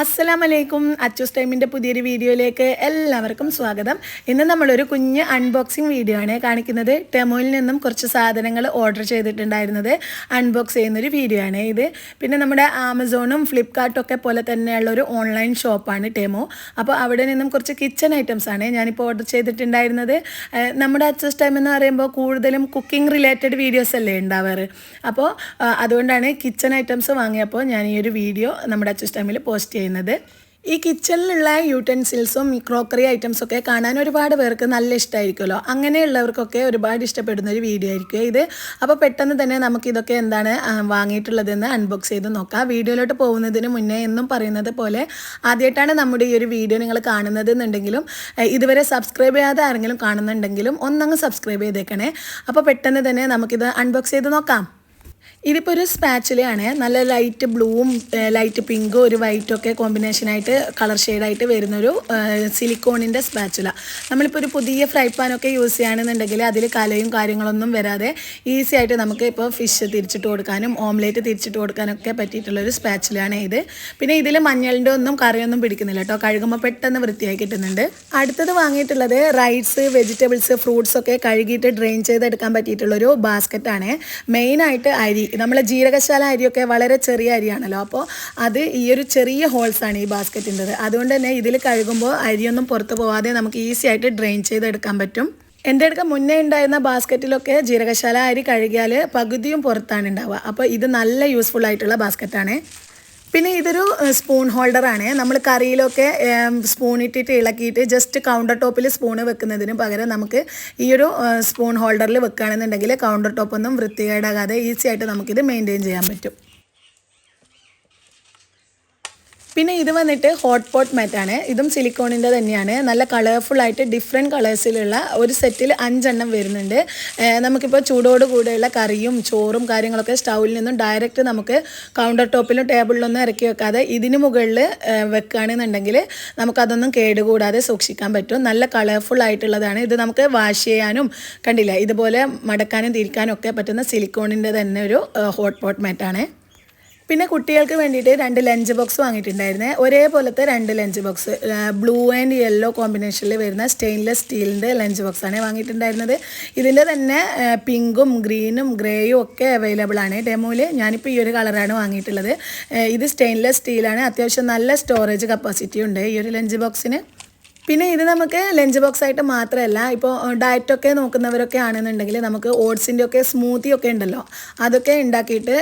അസ്സലാം വലൈക്കും അച്ചൂസ് ടൈമിന്റെ പുതിയൊരു വീഡിയോയിലേക്ക് എല്ലാവർക്കും സ്വാഗതം. ഇന്ന് നമ്മളൊരു കുഞ്ഞ് അൺബോക്സിങ് വീഡിയോ ആണ് കാണിക്കുന്നത്. ടെമോയിൽ നിന്നും കുറച്ച് സാധനങ്ങൾ ഓർഡർ ചെയ്തിട്ടുണ്ടായിരുന്നത് അൺബോക്സ് ചെയ്യുന്നൊരു വീഡിയോ ആണ് ഇത്. പിന്നെ നമ്മുടെ ആമസോണും ഫ്ലിപ്കാർട്ടും ഒക്കെ പോലെ തന്നെയുള്ള ഒരു ഓൺലൈൻ ഷോപ്പാണ് ടെമോ. അപ്പോൾ അവിടെ നിന്നും കുറച്ച് കിച്ചൺ ഐറ്റംസ് ആണ് ഞാനിപ്പോൾ ഓർഡർ ചെയ്തിട്ടുണ്ടായിരുന്നത്. നമ്മുടെ അച്ചൂസ് ടൈം എന്ന് പറയുമ്പോൾ കൂടുതലും കുക്കിംഗ് റിലേറ്റഡ് വീഡിയോസ് അല്ലേ ഉണ്ടാവാറ്? അപ്പോൾ അതുകൊണ്ടാണ് കിച്ചൺ ഐറ്റംസ് വാങ്ങിയപ്പോൾ ഞാൻ ഈ ഒരു വീഡിയോ നമ്മുടെ അച്ചൂസ് ടൈമിൽ പോസ്റ്റ് ചെയ്യുന്നത്. ഈ കിച്ചണിലുള്ള യൂട്ടൻസിൽസും ക്രോക്കറി ഐറ്റംസ് ഒക്കെ കാണാൻ ഒരുപാട് പേർക്ക് നല്ല ഇഷ്ടമായിരിക്കുമല്ലോ അങ്ങനെയുള്ളവർക്കൊക്കെ ഒരുപാട് ഇഷ്ടപ്പെടുന്ന ഒരു വീഡിയോ ആയിരിക്കും ഇത്. അപ്പോൾ പെട്ടെന്ന് തന്നെ നമുക്ക് ഇതൊക്കെ എന്താണ് വാങ്ങിയിട്ടുള്ളതെന്ന് അൺബോക്സ് ചെയ്ത് നോക്കാം. വീഡിയോയിലോട്ട് പോകുന്നതിന് മുന്നേ എന്നും പറയുന്നത് പോലെ ആദ്യമായിട്ടാണ് നമ്മുടെ ഈ ഒരു വീഡിയോ നിങ്ങൾ കാണുന്നത് എന്നുണ്ടെങ്കിലും ഇതുവരെ സബ്സ്ക്രൈബ് ചെയ്യാതെ ആരെങ്കിലും കാണുന്നുണ്ടെങ്കിലും ഒന്നങ്ങ് സബ്സ്ക്രൈബ് ചെയ്തേക്കണേ. അപ്പോൾ പെട്ടെന്ന് തന്നെ നമുക്കിത് അൺബോക്സ് ചെയ്ത് നോക്കാം. ഇതിപ്പോൾ ഒരു സ്പാച്ചിലയാണ് നല്ല ലൈറ്റ് ബ്ലൂവും ലൈറ്റ് പിങ്കും ഒരു വൈറ്റും ഒക്കെ കോമ്പിനേഷനായിട്ട് കളർ ഷെയ്ഡായിട്ട് വരുന്നൊരു സിലിക്കോണിന്റെ സ്പാച്ചുല നമ്മളിപ്പോൾ ഒരു പുതിയ ഫ്രൈ പാനൊക്കെ യൂസ് ചെയ്യുകയാണെന്നുണ്ടെങ്കിൽ അതിൽ കലയും കാര്യങ്ങളൊന്നും വരാതെ ഈസി ആയിട്ട് നമുക്ക് ഇപ്പോൾ ഫിഷ് തിരിച്ചിട്ട് കൊടുക്കാനും ഓംലേറ്റ് തിരിച്ചിട്ട് കൊടുക്കാനൊക്കെ പറ്റിയിട്ടുള്ളൊരു സ്പാച്ചിലാണ് ഇത്. പിന്നെ ഇതിൽ മഞ്ഞളിന്റെ ഒന്നും കറിയൊന്നും പിടിക്കുന്നില്ല കേട്ടോ. കഴുകുമ്പോൾ പെട്ടെന്ന് വൃത്തിയായി കിട്ടുന്നുണ്ട്. അടുത്തത് വാങ്ങിയിട്ടുള്ളത് റൈസ് വെജിറ്റബിൾസ് ഫ്രൂട്ട്സ് ഒക്കെ കഴുകിയിട്ട് ഡ്രെയിൻ ചെയ്തെടുക്കാൻ പറ്റിയിട്ടുള്ളൊരു ബാസ്ക്കറ്റാണ് മെയിനായിട്ട് അരി. നമ്മളെ ജീരകശാല അരിയൊക്കെ വളരെ ചെറിയ അരിയാണല്ലോ. അപ്പോൾ അത് ഈ ഒരു ചെറിയ ഹോൾസാണ് ഈ ബാസ്ക്കറ്റിന്റെത്. അതുകൊണ്ട് തന്നെ ഇതിൽ കഴുകുമ്പോൾ അരിയൊന്നും പുറത്ത് പോവാതെ നമുക്ക് ഈസി ആയിട്ട് ഡ്രെയിൻ ചെയ്തെടുക്കാൻ പറ്റും. എന്റെ അടുക്ക മുന്നേ ഉണ്ടായിരുന്ന ബാസ്ക്കറ്റിലൊക്കെ ജീരകശാല അരി കഴുകിയാൽ പകുതിയും പുറത്താണ് ഉണ്ടാവുക. അപ്പോൾ ഇത് നല്ല യൂസ്ഫുൾ ആയിട്ടുള്ള ബാസ്ക്കറ്റാണ്. പിന്നെ ഇതൊരു സ്പൂൺ ഹോൾഡറാണ് നമ്മൾ കറിയിലൊക്കെ സ്പൂൺ ഇട്ടിട്ട് ഇളക്കിയിട്ട് ജസ്റ്റ് കൗണ്ടർ ടോപ്പിൽ സ്പൂണ് വെക്കുന്നതിന് പകരം നമുക്ക് ഈ ഒരു സ്പൂൺ ഹോൾഡറിൽ വെക്കുകയാണെന്നുണ്ടെങ്കിൽ കൗണ്ടർ ടോപ്പൊന്നും വൃത്തികേടാകാതെ ഈസി ആയിട്ട് നമുക്കിത് മെയിന്റെയിൻ ചെയ്യാൻ പറ്റും. പിന്നെ ഇത് വന്നിട്ട് ഹോട്ട് പോട്ട് മാറ്റാണ് ഇതും സിലിക്കോണിന്റെ തന്നെയാണ്. നല്ല കളർഫുൾ ആയിട്ട് ഡിഫറെന്റ് കളേഴ്സിലുള്ള ഒരു സെറ്റിൽ അഞ്ചെണ്ണം വരുന്നുണ്ട്. നമുക്കിപ്പോൾ ചൂടോട് കൂടെയുള്ള കറിയും ചോറും കാര്യങ്ങളൊക്കെ സ്റ്റൗവിൽ നിന്നും ഡയറക്റ്റ് നമുക്ക് കൗണ്ടർ ടോപ്പിലും ടേബിളിലൊന്നും ഇറക്കി വെക്കാതെ ഇതിന് മുകളിൽ വെക്കുകയാണെന്നുണ്ടെങ്കിൽ നമുക്കതൊന്നും കേടുകൂടാതെ സൂക്ഷിക്കാൻ പറ്റും. നല്ല കളർഫുൾ ആയിട്ടുള്ളതാണ്. ഇത് നമുക്ക് വാഷ് ചെയ്യാനും കണ്ടില്ല? ഇതുപോലെ മടക്കാനും തിരിക്കാനും ഒക്കെ പറ്റുന്ന സിലിക്കോണിന്റെ തന്നെ ഒരു ഹോട്ട് പോട്ട് മാറ്റാണ് പിന്നെ കുട്ടികൾക്ക് വേണ്ടിയിട്ട് രണ്ട് ലഞ്ച് ബോക്സ് വാങ്ങിയിട്ടുണ്ടായിരുന്നേ. ഒരേപോലത്തെ രണ്ട് lunch box blue and yellow കോമ്പിനേഷനിൽ വരുന്ന സ്റ്റെയിൻലെസ് സ്റ്റീലിന്റെ ലഞ്ച് ബോക്സ് ബോക്സാണ് വാങ്ങിയിട്ടുണ്ടായിരുന്നത്. ഇതിന്റെ തന്നെ പിങ്കും ഗ്രീനും ഗ്രേയും ഒക്കെ അവൈലബിൾ ആണ്. ഡെമോയിൽ ഞാനിപ്പോൾ ഈ ഒരു കളറാണ് വാങ്ങിയിട്ടുള്ളത്. ഇത് സ്റ്റെയിൻലെസ് സ്റ്റീലാണ്. അത്യാവശ്യം നല്ല സ്റ്റോറേജ് കപ്പാസിറ്റി ഉണ്ട് ഈ ഒരു ലഞ്ച് ബോക്സിന്. പിന്നെ ഇത് നമുക്ക് ലഞ്ച് ബോക്സ് ആയിട്ട് മാത്രമല്ല ഇപ്പോൾ ഡയറ്റൊക്കെ നോക്കുന്നവരൊക്കെ ആണെന്നുണ്ടെങ്കിൽ നമുക്ക് ഓട്സിന്റെ ഒക്കെ സ്മൂത്തി ഒക്കെ ഉണ്ടല്ലോ അതൊക്കെ ഉണ്ടാക്കിയിട്ട്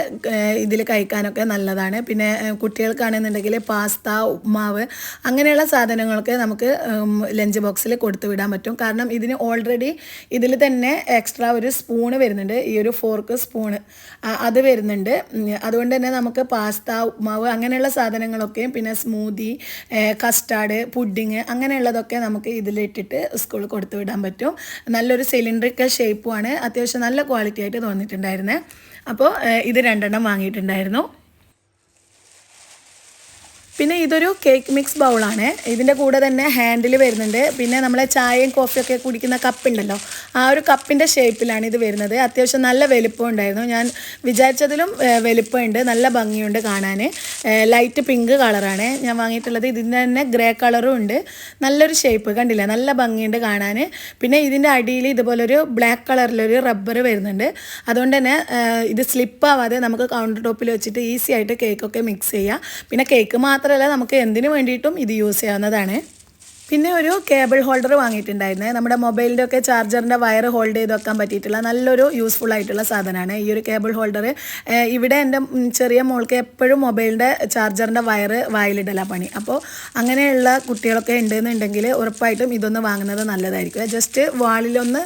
ഇതിൽ കഴിക്കാനൊക്കെ നല്ലതാണ്. പിന്നെ കുട്ടികൾക്കാണെന്നുണ്ടെങ്കിൽ പാസ്ത ഉപ്മാവ് അങ്ങനെയുള്ള സാധനങ്ങളൊക്കെ നമുക്ക് ലഞ്ച് ബോക്സിൽ കൊടുത്തു വിടാൻ പറ്റും. കാരണം ഇതിന് ഓൾറെഡി ഇതിൽ തന്നെ എക്സ്ട്രാ ഒരു സ്പൂണ് വരുന്നുണ്ട് ഈ ഒരു ഫോർക്ക് സ്പൂണ് അത് വരുന്നുണ്ട്. അതുകൊണ്ട് തന്നെ നമുക്ക് പാസ്ത ഉപ്മാവ് അങ്ങനെയുള്ള സാധനങ്ങളൊക്കെ പിന്നെ സ്മൂതി കസ്റ്റാർഡ് പുഡിങ് അങ്ങനെയുള്ളതൊക്കെ നമുക്ക് ഇതിലിട്ടിട്ട് സ്കൂളിൽ കൊടുത്തു വിടാൻ പറ്റും. നല്ലൊരു സിലിണ്ടറിക്കൽ ഷേപ്പുമാണ് അത്യാവശ്യം നല്ല ക്വാളിറ്റി ആയിട്ട് തോന്നിയിട്ടുണ്ടായിരുന്നത് അപ്പോൾ ഇത് രണ്ടെണ്ണം വാങ്ങിയിട്ടുണ്ടായിരുന്നു. പിന്നെ ഇതൊരു കേക്ക് മിക്സ് ബൗളാണ് ഇതിന്റെ കൂടെ തന്നെ ഹാൻഡിൽ വരുന്നുണ്ട്. പിന്നെ നമ്മളെ ചായയും കോഫിയൊക്കെ കുടിക്കുന്ന കപ്പുണ്ടല്ലോ ആ ഒരു കപ്പിന്റെ ഷേപ്പിലാണ് ഇത് വരുന്നത്. അത്യാവശ്യം നല്ല വലുപ്പം ഉണ്ടായിരുന്നു. ഞാൻ വിചാരിച്ചതിലും വലുപ്പമുണ്ട് നല്ല ഭംഗിയുണ്ട് കാണാൻ ലൈറ്റ് പിങ്ക് കളറാണ് ഞാൻ വാങ്ങിയിട്ടുള്ളത്. ഇതിന്റെ തന്നെ ഗ്രേ കളറും ഉണ്ട്. നല്ലൊരു ഷേപ്പ് കണ്ടില്ല? നല്ല ഭംഗിയുണ്ട് കാണാൻ പിന്നെ ഇതിന്റെ അടിയിൽ ഇതുപോലൊരു ബ്ലാക്ക് കളറിലൊരു റബ്ബർ വരുന്നുണ്ട്. അതുകൊണ്ട് തന്നെ ഇത് സ്ലിപ്പ് ആവാതെ നമുക്ക് കൗണ്ടർ ടോപ്പിൽ വെച്ചിട്ട് ഈസി ആയിട്ട് കേക്കൊക്കെ മിക്സ് ചെയ്യാം. പിന്നെ കേക്ക് മാത്രമല്ല നമുക്ക് എന്തിനു വേണ്ടിയിട്ടും ഇത് യൂസ് ചെയ്യാവുന്നതാണ്. പിന്നെ ഒരു കേബിൾ ഹോൾഡർ വാങ്ങിയിട്ടുണ്ടായിരുന്നേ. നമ്മുടെ മൊബൈലിന്റെ ഒക്കെ ചാർജറിന്റെ വയർ ഹോൾഡ് ചെയ്ത് വെക്കാൻ പറ്റിയിട്ടുള്ള നല്ലൊരു യൂസ്ഫുൾ ആയിട്ടുള്ള സാധനമാണ് ഈ ഒരു കേബിൾ ഹോൾഡർ ഇവിടെ എന്റെ ചെറിയ മോൾക്ക് എപ്പോഴും മൊബൈലിന്റെ ചാർജറിന്റെ വയർ വായിലിടല പണി. അപ്പോൾ അങ്ങനെയുള്ള കുട്ടികളൊക്കെ ഉണ്ടെന്നുണ്ടെങ്കിൽ ഉറപ്പായിട്ടും ഇതൊന്ന് വാങ്ങുന്നത് നല്ലതായിരിക്കും. ജസ്റ്റ് വാളിലൊന്ന്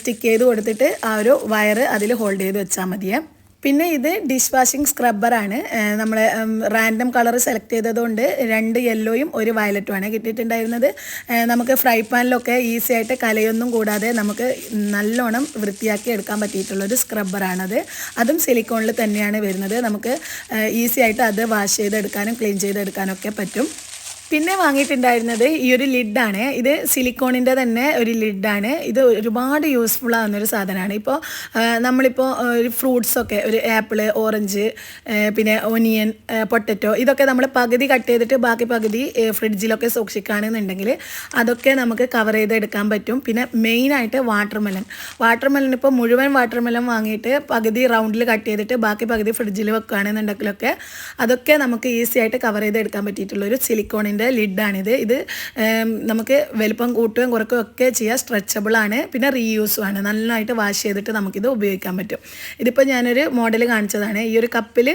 സ്റ്റിക്ക് ചെയ്ത് കൊടുത്തിട്ട് ആ ഒരു വയർ അതിൽ ഹോൾഡ് ചെയ്ത് വെച്ചാൽ മതിയേ. പിന്നെ ഇത് ഡിഷ് വാഷിംഗ് സ്ക്രബ്ബറാണ് നമ്മൾ റാൻഡം കളർ സെലക്ട് ചെയ്തതുകൊണ്ട് രണ്ട് യെല്ലോയും ഒരു വയലറ്റുമാണ് കിട്ടിയിട്ടുണ്ടായിരുന്നത്. നമുക്ക് ഫ്രൈ പാനിലൊക്കെ ഈസി ആയിട്ട് കലയൊന്നും കൂടാതെ നമുക്ക് നല്ലോണം വൃത്തിയാക്കി എടുക്കാൻ പറ്റിയിട്ടുള്ളൊരു സ്ക്രബ്ബറാണത് അതും സിലിക്കോണിൽ തന്നെയാണ് വരുന്നത്. നമുക്ക് ഈസി ആയിട്ട് അത് വാഷ് ചെയ്തെടുക്കാനും ക്ലീൻ ചെയ്തെടുക്കാനൊക്കെ പറ്റും. പിന്നെ വാങ്ങിയിട്ടുണ്ടായിരുന്നത് ഈ ഒരു ലിഡാണ്. ഇത് സിലിക്കോണിന്റെ തന്നെ ഒരു ലിഡാണ്. ഇത് ഒരുപാട് യൂസ്ഫുൾ ആകുന്നൊരു സാധനമാണ്. ഇപ്പോൾ നമ്മളിപ്പോൾ ഒരു ഫ്രൂട്ട്സൊക്കെ ഒരു ആപ്പിൾ ഓറഞ്ച് പിന്നെ ഒനിയൻ പൊട്ടറ്റോ ഇതൊക്കെ നമ്മൾ പകുതി കട്ട് ചെയ്തിട്ട് ബാക്കി പകുതി ഫ്രിഡ്ജിലൊക്കെ സൂക്ഷിക്കുകയാണെന്നുണ്ടെങ്കിൽ അതൊക്കെ നമുക്ക് കവർ ചെയ്തെടുക്കാൻ പറ്റും. പിന്നെ മെയിനായിട്ട് വാട്ടർ മെലൺ വാട്ടർ മെലൺ ഇപ്പോൾ മുഴുവൻ വാട്ടർ മെലൺ വാങ്ങിയിട്ട് പകുതി റൗണ്ടിൽ കട്ട് ചെയ്തിട്ട് ബാക്കി പകുതി ഫ്രിഡ്ജിൽ വെക്കുകയാണെന്നുണ്ടെങ്കിലൊക്കെ അതൊക്കെ നമുക്ക് ഈസി ആയിട്ട് കവർ ചെയ്തെടുക്കാൻ പറ്റിയിട്ടുള്ള ഒരു സിലിക്കോണിന്റെ ലിഡാണിത്. ഇത് നമുക്ക് വലുപ്പം കൂട്ടുകയും കുറയ്ക്കുകയും ഒക്കെ ചെയ്യാം സ്ട്രെച്ചബിൾ ആണ്. പിന്നെ റീയൂസും ആണ്. നന്നായിട്ട് വാഷ് ചെയ്തിട്ട് നമുക്കിത് ഉപയോഗിക്കാൻ പറ്റും. ഇതിപ്പോൾ ഞാനൊരു മോഡൽ കാണിച്ചതാണ്. ഈ ഒരു കപ്പിൽ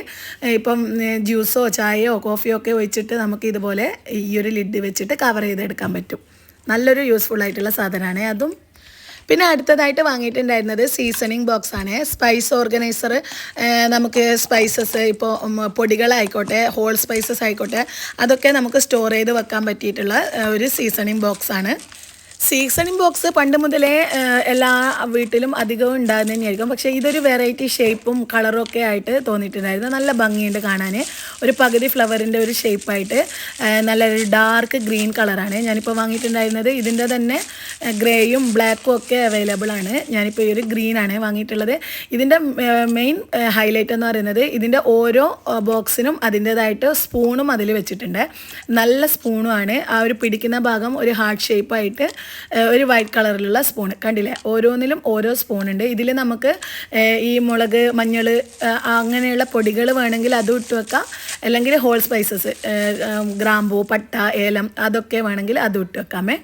ഇപ്പം ജ്യൂസോ ചായയോ കോഫിയോ ഒക്കെ ഒഴിച്ചിട്ട് നമുക്ക് ഇതുപോലെ ഈ ഒരു ലിഡ് വെച്ചിട്ട് കവർ ചെയ്തെടുക്കാൻ പറ്റും. നല്ലൊരു യൂസ്ഫുൾ ആയിട്ടുള്ള സാധനമാണ്. അതും പിന്നെ അടുത്തതായിട്ട് വാങ്ങിയിട്ടുണ്ടായിരുന്നത് സീസണിങ് ബോക്സ് ആണ്. സ്പൈസ് ഓർഗനൈസർ നമുക്ക് സ്പൈസസ് ഇപ്പോൾ പൊടികളായിക്കോട്ടെ ഹോൾ സ്പൈസസ് ആയിക്കോട്ടെ അതൊക്കെ നമുക്ക് സ്റ്റോർ ചെയ്ത് വെക്കാൻ പറ്റിയിട്ടുള്ള ഒരു സീസണിങ് ബോക്സ് ആണ്. സീസണിങ് ബോക്സ് പണ്ട് മുതലേ എല്ലാ വീട്ടിലും അധികവും ഉണ്ടാകുന്ന തന്നെയായിരിക്കും. പക്ഷേ ഇതൊരു വെറൈറ്റി ഷേപ്പും കളറും ഒക്കെ ആയിട്ട് തോന്നിയിട്ടുണ്ടായിരുന്നു. നല്ല ഭംഗിയുണ്ട് കാണാൻ ഒരു പകുതി ഫ്ലവറിന്റെ ഒരു ഷേപ്പായിട്ട് നല്ലൊരു ഡാർക്ക് ഗ്രീൻ കളറാണ് ഞാനിപ്പോൾ വാങ്ങിയിട്ടുണ്ടായിരുന്നത് ഇതിന്റെ തന്നെ ഗ്രേയും ബ്ലാക്കും ഒക്കെ അവൈലബിൾ ആണ്. ഞാനിപ്പോൾ ഈ ഒരു ഗ്രീനാണ് വാങ്ങിയിട്ടുള്ളത്. ഇതിന്റെ മെയിൻ ഹൈലൈറ്റ് എന്ന് പറയുന്നത് ഇതിന്റെ ഓരോ ബോക്സിനും അതിന്റേതായിട്ട് സ്പൂണും അതിൽ വെച്ചിട്ടുണ്ട്. നല്ല സ്പൂണുമാണ് ആ ഒരു പിടിക്കുന്ന ഭാഗം ഒരു ഹാർട്ട് ഷേപ്പായിട്ട് ഒരു വൈറ്റ് കളറിലുള്ള സ്പൂൺ കണ്ടില്ലേ? ഓരോന്നിലും ഓരോ സ്പൂണുണ്ട് ഇതിൽ നമുക്ക് ഈ മുളക് മഞ്ഞൾ അങ്ങനെയുള്ള പൊടികൾ വേണമെങ്കിൽ അതും ഇട്ട് വെക്കാം. അല്ലെങ്കിൽ ഹോൾ സ്പൈസസ് ഗ്രാമ്പൂ പട്ട ഏലം അതൊക്കെ വേണമെങ്കിൽ അതും ഇട്ട് വെക്കാമേ.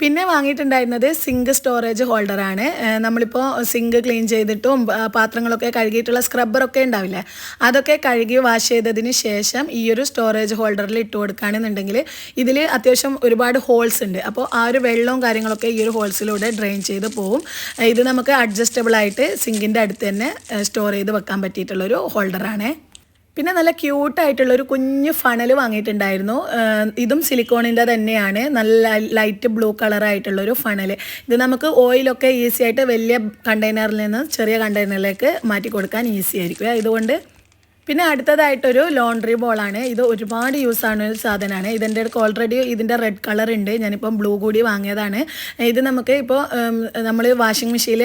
പിന്നെ വാങ്ങിയിട്ടുണ്ടായിരുന്നത് സിങ്ക് സ്റ്റോറേജ് ഹോൾഡറാണ്. നമ്മളിപ്പോൾ സിങ്ക് ക്ലീൻ ചെയ്തിട്ടും പാത്രങ്ങളൊക്കെ കഴുകിയിട്ടുള്ള സ്ക്രബ്ബറൊക്കെ ഉണ്ടാവില്ലേ? അതൊക്കെ കഴുകി വാഷ് ചെയ്തതിന് ശേഷം ഈ ഒരു സ്റ്റോറേജ് ഹോൾഡറിൽ ഇട്ട് കൊടുക്കുകയാണെന്നുണ്ടെങ്കിൽ ഇതിൽ അത്യാവശ്യം ഒരുപാട് ഹോൾസ് ഉണ്ട്. അപ്പോൾ ആ ഒരു വെള്ളവും കാര്യങ്ങളൊക്കെ ഈ ഒരു ഹോൾസിലൂടെ ഡ്രെയിൻ ചെയ്ത് പോവും. ഇത് നമുക്ക് അഡ്ജസ്റ്റബിൾ ആയിട്ട് സിങ്കിന്റെ അടുത്ത് തന്നെ സ്റ്റോർ ചെയ്ത് വെക്കാൻ പറ്റിയിട്ടുള്ളൊരു ഹോൾഡറാണ്. പിന്നെ നല്ല ക്യൂട്ടായിട്ടുള്ള ഒരു കുഞ്ഞു ഫണൽ വാങ്ങിയിട്ടുണ്ടായിരുന്നു. ഇതും സിലിക്കോണിന്റെ തന്നെയാണ്. നല്ല ലൈറ്റ് ബ്ലൂ കളറായിട്ടുള്ള ഒരു ഫണൽ ഇത് നമുക്ക് ഓയിലൊക്കെ ഈസി ആയിട്ട് വലിയ കണ്ടെയ്നറിൽ നിന്ന് ചെറിയ കണ്ടെയ്നറിലേക്ക് മാറ്റി കൊടുക്കാൻ ഈസി ആയിരിക്കും. ഇതുകൊണ്ട് പിന്നെ അടുത്തതായിട്ടൊരു ലോണ്ടറി ബോളാണ് ഇത് ഒരുപാട് യൂസ് ആണ് ഒരു സാധനമാണ്. ഇതിന്റെ അടുത്ത് ഓൾറെഡി ഇതിന്റെ റെഡ് കളർ ഉണ്ട്. ഞാനിപ്പം ബ്ലൂ കൂടി വാങ്ങിയതാണ്. ഇത് നമുക്ക് ഇപ്പോൾ നമ്മൾ വാഷിംഗ് മെഷീനിൽ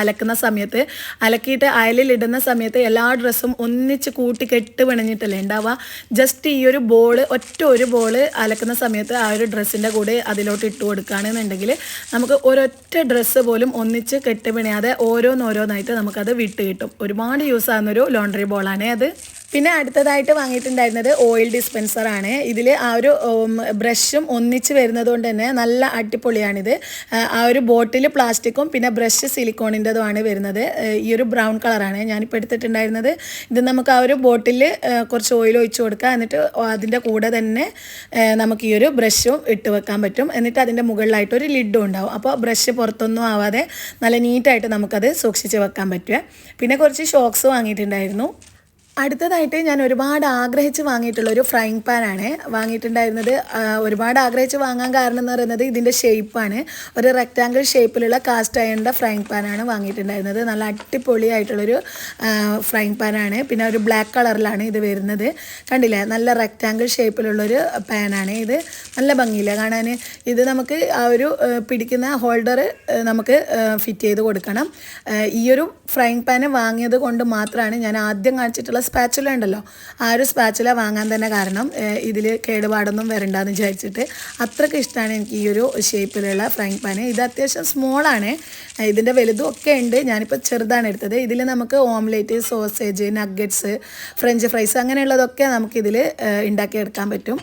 അലക്കുന്ന സമയത്ത് അലക്കിയിട്ട് അയലിലിടുന്ന സമയത്ത് എല്ലാ ഡ്രസ്സും ഒന്നിച്ച് കൂട്ടി കെട്ട് പിണഞ്ഞിട്ടല്ലേ ഉണ്ടാവുക ജസ്റ്റ് ഈ ഒരു ബോൾ ഒറ്റ ഒരു ബോൾ അലക്കുന്ന സമയത്ത് ആ ഒരു ഡ്രസ്സിന്റെ കൂടെ അതിലോട്ട് ഇട്ട് കൊടുക്കുകയാണെന്നുണ്ടെങ്കിൽ നമുക്ക് ഒരൊറ്റ ഡ്രസ്സ് പോലും ഒന്നിച്ച് കെട്ട് പിണയാതെ ഓരോന്നോരോന്നായിട്ട് നമുക്കത് വിട്ട് കിട്ടും. ഒരുപാട് യൂസ് ആകുന്നൊരു ലോണ്ടറി ബോളാണ് അത്. പിന്നെ അടുത്തതായിട്ട് വാങ്ങിയിട്ടുണ്ടായിരുന്നത് ഓയിൽ ഡിസ്പെൻസർ ആണ് ഇതിൽ ആ ഒരു ബ്രഷും ഒന്നിച്ച് വരുന്നത് കൊണ്ട് തന്നെ നല്ല അടിപൊളിയാണിത്. ആ ഒരു ബോട്ടിൽ പ്ലാസ്റ്റിക്കും പിന്നെ ബ്രഷ് സിലിക്കോണിന്റെതുമാണ് വരുന്നത്. ഈ ഒരു ബ്രൗൺ കളറാണ്. ഞാനിപ്പോൾ എടുത്തിട്ടുണ്ടായിരുന്നത്. ഇത് നമുക്ക് ആ ഒരു ബോട്ടിൽ കുറച്ച് ഓയിൽ ഒഴിച്ച് കൊടുക്കുക എന്നിട്ട് അതിന്റെ കൂടെ തന്നെ നമുക്ക് ഈ ഒരു ബ്രഷും ഇട്ട് വെക്കാൻ പറ്റും. എന്നിട്ട് അതിന്റെ മുകളിലായിട്ട് ഒരു ലിഡും ഉണ്ടാവും. അപ്പോൾ ബ്രഷ് പുറത്തൊന്നും ആവാതെ നല്ല നീറ്റായിട്ട് നമുക്കത് സൂക്ഷിച്ച് വെക്കാൻ പറ്റുക. പിന്നെ കുറച്ച് ഷോക്സ് വാങ്ങിയിട്ടുണ്ടായിരുന്നു. അടുത്തതായിട്ട് ഞാൻ ഒരുപാട് ആഗ്രഹിച്ച് വാങ്ങിയിട്ടുള്ള ഒരു ഫ്രൈങ് പാനാണ് വാങ്ങിയിട്ടുണ്ടായിരുന്നത് ഒരുപാട് ആഗ്രഹിച്ച് വാങ്ങാൻ കാരണം എന്ന് പറയുന്നത് ഇതിന്റെ ഷേപ്പാണ് ഒരു റെക്റ്റാങ്കിൾ ഷേപ്പിലുള്ള കാസ്റ്റ് അയണിന്റെ ഫ്രൈങ് പാനാണ് വാങ്ങിയിട്ടുണ്ടായിരുന്നത്. നല്ല അടിപൊളിയായിട്ടുള്ളൊരു ഫ്രൈങ് പാനാണ് പിന്നെ ഒരു ബ്ലാക്ക് കളറിലാണ് ഇത് വരുന്നത്. കണ്ടില്ലേ? നല്ല റെക്റ്റാങ്കിൾ ഷേപ്പിലുള്ളൊരു പാനാണ് ഇത്. നല്ല ഭംഗിയില്ല? കാണാൻ ഇത് നമുക്ക് ആ ഒരു പിടിക്കുന്ന ഹോൾഡർ നമുക്ക് ഫിറ്റ് ചെയ്ത് കൊടുക്കണം. ഈ ഒരു ഫ്രൈങ് പാന് വാങ്ങിയത് കൊണ്ട് മാത്രമാണ് ഞാൻ ആദ്യം കാണിച്ചിട്ടുള്ള സ്പാച്ചുല ഉണ്ടല്ലോ ആ ഒരു സ്പാച്ചുല വാങ്ങാൻ തന്നെ കാരണം ഇതിൽ കേടുപാടൊന്നും വരണ്ടെന്ന് വിചാരിച്ചിട്ട് അത്രയ്ക്ക് ഇഷ്ടമാണ് എനിക്ക് ഈ ഒരു ഷേപ്പിലുള്ള ഫ്രൈങ് പാന് ഇത് അത്യാവശ്യം സ്മോളാണ് ഇതിന്റെ വലുതും ഒക്കെ ഉണ്ട്. ഞാനിപ്പോൾ ചെറുതാണ് എടുത്തത്. ഇതിൽ നമുക്ക് omelette sausage nuggets French fries അങ്ങനെയുള്ളതൊക്കെ നമുക്കിതിൽ ഉണ്ടാക്കിയെടുക്കാൻ പറ്റും.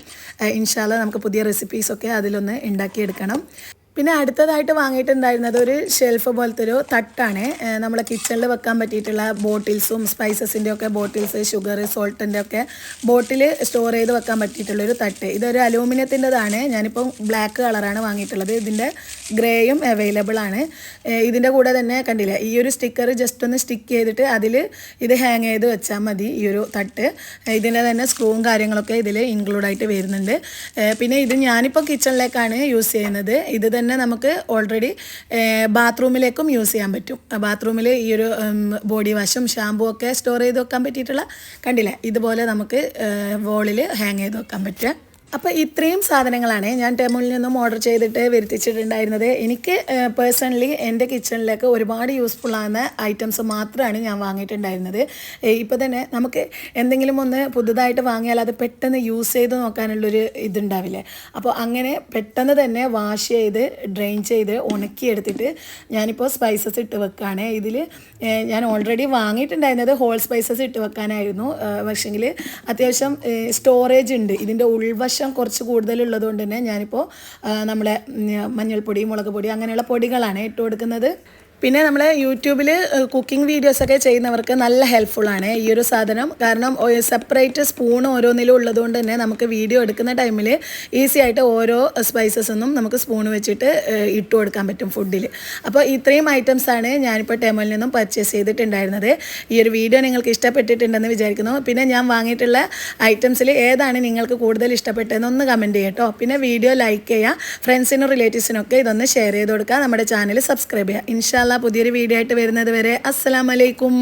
ഇൻഷാല്ല നമുക്ക് പുതിയ റെസിപ്പീസൊക്കെ അതിലൊന്ന് ഉണ്ടാക്കിയെടുക്കണം. പിന്നെ അടുത്തതായിട്ട് വാങ്ങിയിട്ടുണ്ടായിരുന്നത് ഒരു ഷെൽഫ് പോലത്തെ ഒരു തട്ടാണ് നമ്മളെ കിച്ചണിൽ വെക്കാൻ പറ്റിയിട്ടുള്ള ബോട്ടിൽസും സ്പൈസസിന്റെ ഒക്കെ ബോട്ടിൽസ് ഷുഗർ സോൾട്ടിന്റെ ഒക്കെ ബോട്ടിൽ സ്റ്റോർ ചെയ്ത് വെക്കാൻ പറ്റിയിട്ടുള്ളൊരു തട്ട്. ഇതൊരു അലൂമിനിയത്തിന്റെതാണ്. ഞാനിപ്പം ബ്ലാക്ക് കളറാണ് വാങ്ങിയിട്ടുള്ളത്. ഇതിന്റെ ഗ്രേയും അവൈലബിൾ ആണ്. ഇതിന്റെ കൂടെ തന്നെ കണ്ടില്ല ഈ ഒരു സ്റ്റിക്കർ ജസ്റ്റ് ഒന്ന് സ്റ്റിക്ക് ചെയ്തിട്ട് അതിൽ ഇത് ഹാങ് ചെയ്ത് വെച്ചാൽ മതി ഈ ഒരു തട്ട്. ഇതിന്റെ തന്നെ സ്ക്രൂവും കാര്യങ്ങളൊക്കെ ഇതിൽ ഇൻക്ലൂഡായിട്ട് വരുന്നുണ്ട്. പിന്നെ ഇത് ഞാനിപ്പോൾ കിച്ചണിലേക്കാണ് യൂസ് ചെയ്യുന്നത്. ഇത് തന്നെ നമുക്ക് ഓൾറെഡി ബാത്റൂമിലേക്കും യൂസ് ചെയ്യാൻ പറ്റും. ബാത്റൂമിൽ ഈ ഒരു ബോഡി വാഷും ഷാമ്പൂ ഒക്കെ സ്റ്റോർ ചെയ്ത് വെക്കാൻ പറ്റിയിട്ടുള്ള കണ്ടില്ലേ? ഇതുപോലെ നമുക്ക് വോളിൽ ഹാങ് ചെയ്ത് വെക്കാൻ പറ്റുക. അപ്പോൾ ഇത്രയും സാധനങ്ങളാണ് ഞാൻ ടെമുലിൽ നിന്നും ഓർഡർ ചെയ്തിട്ട് വരുത്തിച്ചിട്ടുണ്ടായിരുന്നത്. എനിക്ക് പേഴ്സണലി എന്റെ കിച്ചണിലേക്ക് ഒരുപാട് യൂസ്ഫുൾ ആകുന്ന ഐറ്റംസ് മാത്രമാണ് ഞാൻ വാങ്ങിയിട്ടുണ്ടായിരുന്നത്. ഇപ്പോൾ തന്നെ നമുക്ക് എന്തെങ്കിലും ഒന്ന് പുതുതായിട്ട് വാങ്ങിയാൽ അത് പെട്ടെന്ന് യൂസ് ചെയ്ത് നോക്കാനുള്ളൊരു ഇതുണ്ടാവില്ലേ? അപ്പോൾ അങ്ങനെ പെട്ടെന്ന് തന്നെ വാഷ് ചെയ്ത് ഡ്രെയിൻ ചെയ്ത് ഉണക്കിയെടുത്തിട്ട് ഞാനിപ്പോൾ സ്പൈസസ് ഇട്ട് വെക്കുകയാണ് ഇതിൽ ഞാൻ ഓൾറെഡി വാങ്ങിയിട്ടുണ്ടായിരുന്നത് ഹോൾ സ്പൈസസ് ഇട്ട് വെക്കാനായിരുന്നു. പക്ഷേങ്കിൽ അത്യാവശ്യം സ്റ്റോറേജ് ഉണ്ട്. ഇതിന്റെ ഉൾവശം കുറച്ച് കൂടുതലുള്ളത് കൊണ്ട് തന്നെ ഞാനിപ്പോൾ നമ്മളെ മഞ്ഞൾപ്പൊടി മുളക് പൊടി അങ്ങനെയുള്ള പൊടികളാണ് ഇട്ട് കൊടുക്കുന്നത് പിന്നെ നമ്മൾ യൂട്യൂബിൽ കുക്കിംഗ് വീഡിയോസൊക്കെ ചെയ്യുന്നവർക്ക് നല്ല ഹെൽപ്ഫുള്ളാണ് ഈ ഒരു സാധനം. കാരണം സെപ്പറേറ്റ് സ്പൂൺ ഓരോന്നിലും ഉള്ളതുകൊണ്ട് തന്നെ നമുക്ക് വീഡിയോ എടുക്കുന്ന ടൈമിൽ ഈസി ആയിട്ട് ഓരോ സ്പൈസസ് ഒന്നും നമുക്ക് സ്പൂൺ വെച്ചിട്ട് ഇട്ടു കൊടുക്കാൻ പറ്റും ഫുഡിൽ അപ്പോൾ ഇത്രയും ഐറ്റംസാണ് ഞാനിപ്പോൾ ടെമോയിൽ നിന്നും പർച്ചേസ് ചെയ്തിട്ടുണ്ടായിരുന്നത്. ഈ ഒരു വീഡിയോ നിങ്ങൾക്ക് ഇഷ്ടപ്പെട്ടിട്ടുണ്ടെന്ന് വിചാരിക്കുന്നു. പിന്നെ ഞാൻ വാങ്ങിയിട്ടുള്ള ഐറ്റംസിൽ ഏതാണ് നിങ്ങൾക്ക് കൂടുതൽ ഇഷ്ടപ്പെട്ടതെന്ന് ഒന്ന് കമന്റ് ചെയ്യട്ടോ പിന്നെ വീഡിയോ ലൈക്ക് ചെയ്യുക ഫ്രണ്ട്സിനും റിലേറ്റീവ്സിനൊക്കെ ഇതൊന്ന് ഷെയർ ചെയ്ത് കൊടുക്കുക നമ്മുടെ ചാനൽ സബ്സ്ക്രൈബ് ചെയ്യുക ഇൻഷാല്ല പുതിയൊരു വീഡിയോ ആയിട്ട് വരുന്നത് വരെ അസ്സലാമലൈക്കും